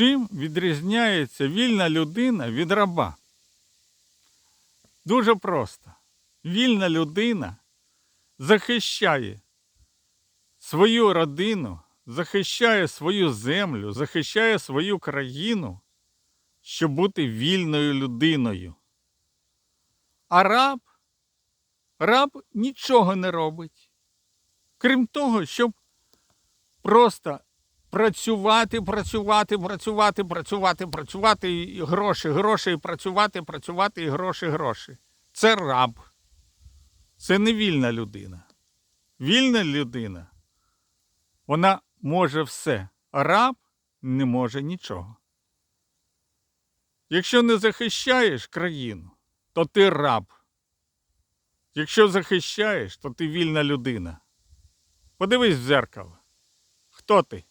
Чим відрізняється вільна людина від раба? Дуже просто. Вільна людина захищає свою родину, захищає свою землю, захищає свою країну, щоб бути вільною людиною. А раб, раб нічого не робить, крім того, щоб просто працювати, працювати, працювати, працювати, працювати, і гроші, гроші, і працювати, працювати, і гроші, гроші. Це раб. Це не вільна людина. Вільна людина, вона може все, а раб не може нічого. Якщо не захищаєш країну, то ти раб. Якщо захищаєш, то ти вільна людина. Подивись в дзеркало. Хто ти?